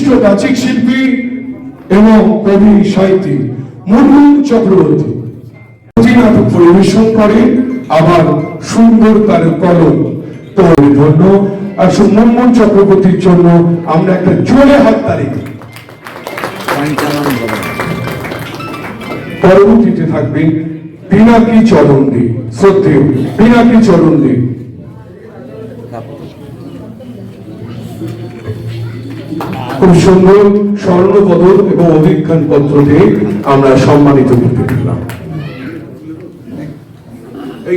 বিশিষ্ট বাচিক শিল্পী এবং কবি সাহিত্যিক মুনমুন চক্রবর্তী। নাটক পরিবেশন করে আবার সুন্দর তার কলম তো এর জন্য। আর মুনমুন চক্রবর্তীর জন্য আমরা একটা জোরে হাত দিই। পরবর্তীতে থাকবেন পিনাকি চরণ দে শ্রদ্ধেয় পিনাকি চরণ দে খুব সুন্দর স্বর্ণ পদক এবং অভিজ্ঞান পত্র দিয়ে আমরা সম্মানিত করতে পেলাম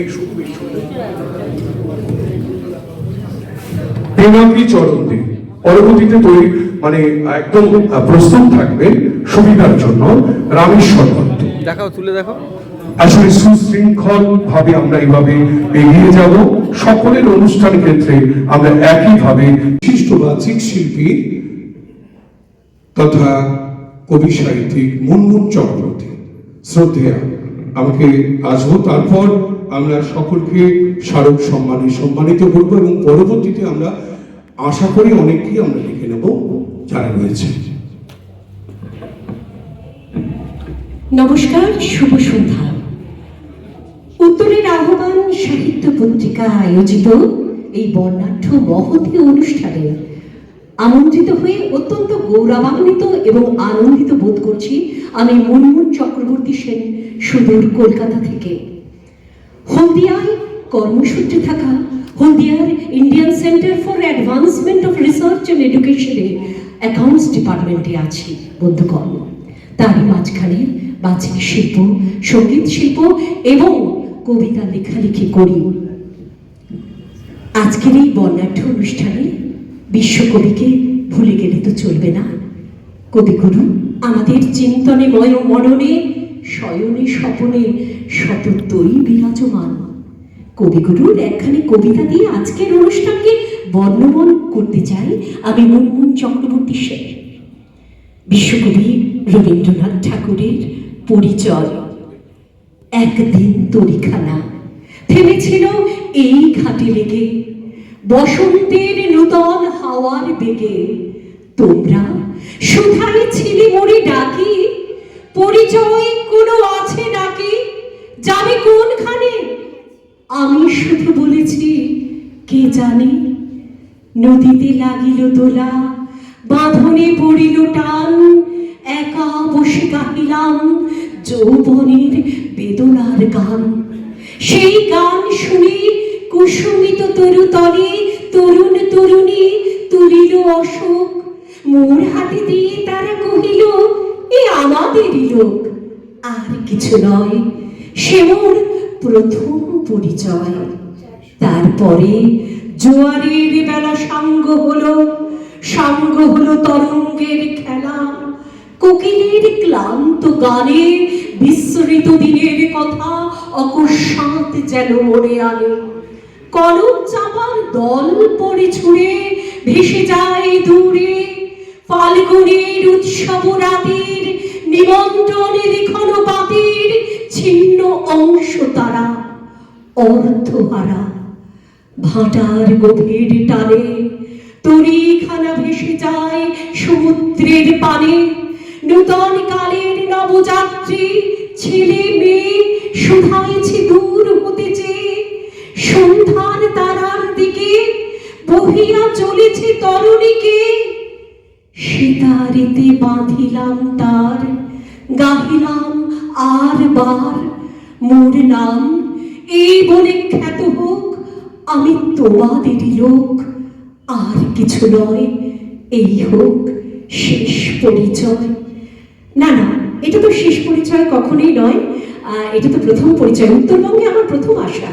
শুধু পিনাকি চরণ পরবর্তীতে তৈরি মানে একদম প্রস্তুত থাকবেন সুবিধার জন্য রামেশ্বর দত্ত দেখাও তুলে দেখো আসলে সুশৃঙ্খল ভাবে আমরা এইভাবে এগিয়ে যাব। সকলের অনুষ্ঠান ক্ষেত্রে আমরা একইভাবে বিশিষ্ট বাচিক শিল্পী তথা কবি সাহিত্যিক মুনমুন চক্রবর্তী। শ্রদ্ধেয়া, আমাকে আসব তারপর আমরা সকলকে স্মারক সম্মানে সম্মানিত করব এবং পরবর্তীতে আমরা আশা করি অনেককেই আমরা লিখে নেব যারা রয়েছে। নমস্কার, শুভ সন্ধ্যা। উত্তরের আহ্বান সাহিত্য পত্রিকা আয়োজিত এই বর্ণাঢ্য মহতী অনুষ্ঠানে আমন্ত্রিত হয়ে অত্যন্ত গৌরবান্বিত এবং আনন্দিত বোধ করছি আমি মুনমুন চক্রবর্তী সেন, সুদূর কলকাতা থেকে। হলদিয়ায় কর্মসূত্রে থাকা হলদিয়ার Indian Centre for Advancement of Research and এডুকেশনে accounts ডিপার্টমেন্টে আছি, বন্ধুগণ। তারই মাঝখানে বাচিক শিল্প, সংগীত শিল্প এবং কবিতা লেখালেখি করি। আজকের এই বর্ণাঢ্য অনুষ্ঠানে বিশ্বকবিকে ভুলে গেলে তো চলবে না। কবিগুরু আমাদের চিন্তনে ময় মননে, শয়নে স্বপনে সততই বিরাজমান। কবিগুরুর একখানি কবিতা দিয়ে আজকের অনুষ্ঠানকে বর্ণমন করতে চাই আমি মুনমুন চক্রবর্তী সেন। বিশ্বকবি রবীন্দ্রনাথ ঠাকুরের পরিচয়। একদিন তরিখানা থেমেছিল এই ঘাটে লেগে বসন্তের নূতন হাওয়ার বেগে তোমরা সুধাই ছিলি মরে ডাকি, পরিচয় কোনো আছে নাকি? যাবে কোনখানে? আমি শুধু বলেছি, কে জানে? নদীতে লাগিল দোলা, বাঁধনে পড়িল টান, একা বসে গাহিলাম যৌবনের বেদনার গান। সেই গান শুনে তরুতলে, তরুণ তরুণী, তুলিল অশোক। মোর হাতে দিয়ে তারা কহিল, এ আমাদেরই লোক। আর কিছু নয়, সে মোর প্রথম পরিচয়। তারপরে জোয়ারের বেলা সাঙ্গ হলো সাঙ্গ হলো তরঙ্গের খেলা। কোকিলের ক্লান্ত গানে বিস্মৃত দিনের কথা অকস্মাৎ যেন মনে আনে। কলম চাপার দল পড়ে ছুঁড়ে, ভেসে যায় দূরে। ফাল্গুনের উৎসব রাতের নিমন্ত্রণ লিখন পাতির ছিন্ন অংশ তারা অর্থহারা ভাটার গভীর টানে তরিখানা ভেসে যায় সমুদ্রের পানে। নূতন কালের নবযাত্রী, ছেলে মেয়ে শুধাইছে বহিয়া চলেছে তরুণীকে। সীতারিতে বাঁধিলাম তার, গাহিলাম আর বার। মোর নাম এই বলে খ্যাত হোক, আমি তোমাদেরই লোক। আর কিছু নয়, এই হোক, শেষ পরিচয়। না না, এটা তো শেষ পরিচয় কখনোই নয়। এটা তো প্রথম পরিচয়। উত্তরবঙ্গে আমার প্রথম আসা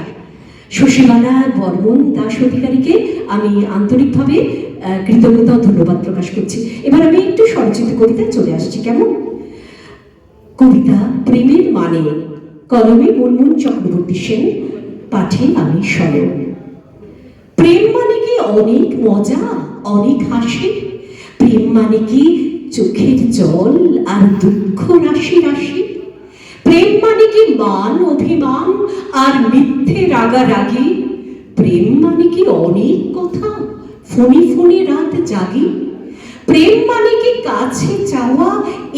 শশীবালা বর্মন দাস অধিকারীকে আমি আন্তরিকভাবে কৃতজ্ঞতা ধন্যবাদ প্রকাশ করছি। এবার আমি একটু স্বরচিত কবিতায় চলে আসছি। কেমন? কবিতা প্রেমের মানে কলমে মুনমুন চক্রবর্তী সেন, পাঠে আমি স্বয়ং। প্রেম মানে কি অনেক মজা, অনেক হাসি? প্রেম মানে কি চোখের জল আর দুঃখ রাশি রাশি? প্রেম মানে কি মান অভিমান আর মিথ্যে রাগারাগি। প্রেম মানে কি অনেক কথা ফোনে ফোনে রাত জাগি। প্রেম মানে কি কাছে চাওয়া,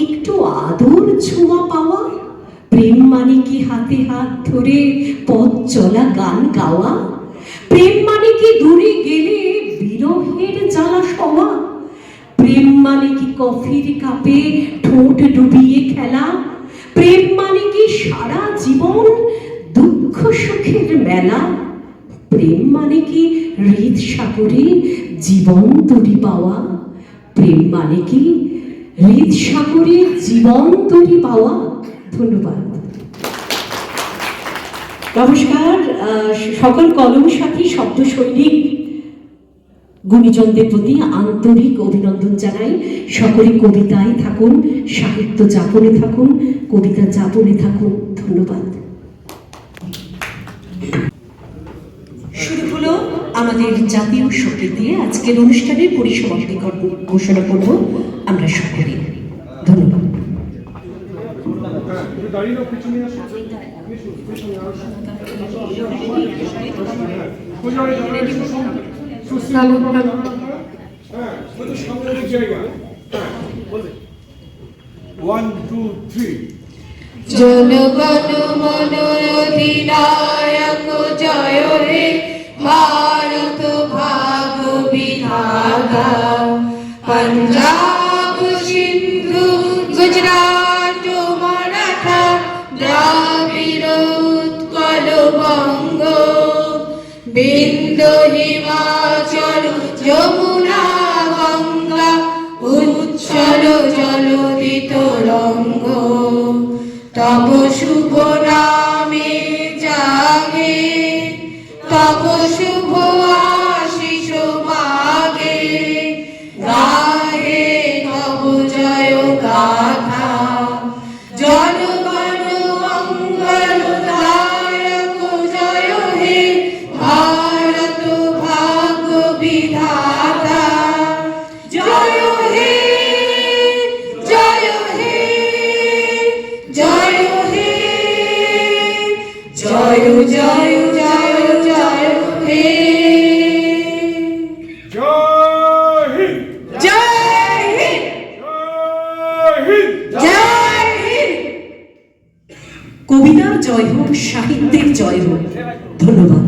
একটু আদর ছোঁয়া পাওয়া। প্রেম মানে কি হাতে হাত ধরে পথ চলা গান গাওয়া। প্রেম মানে কি দূরে গেলে বিরহের জ্বালা সওয়া প্রেম মানে কি কফির কাপে ঠোঁট ডুবিয়ে খেলা। প্রেম সারা জীবন দুঃখ সুখের মেলা। প্রেম মানে কি? হৃদ সাগরে জীবন তরি পাওয়া। প্রেম মানে কি? হৃদ সাগরে জীবন তরি পাওয়া। ধন্যবাদ। নমস্কার সকল কলম সাথী শব্দ সৈনিক গুণীজনদের প্রতি আন্তরিক অভিনন্দন জানাই। সকলে কবিতায় থাকুন সাহিত্য যাপনে থাকুন কবিতা যাপনে থাকুন। ধন্যবাদ। শুরু হলো আমাদের জাতীয় সংগীত দিয়ে আজকের অনুষ্ঠানের পরিসমাপ্তি ঘোষণা করব আমরা সকলে। ধন্যবাদ। ওয়ান টু থ্রি জনগণ মন অধিনায়ক জয় হে ভারত ভাগ বিধাতা। পঞ্জাব সিন্ধু, গুজরাট মারাঠা দ্রাবিড় উৎকল বঙ্গ। বিন্দু হিমাচল যমুনা গঙ্গা উচ্ছল জলদিত রঙ্গ। তব শুভ কবিতার জয় হোক সাহিত্যের জয় হোক। ধন্যবাদ।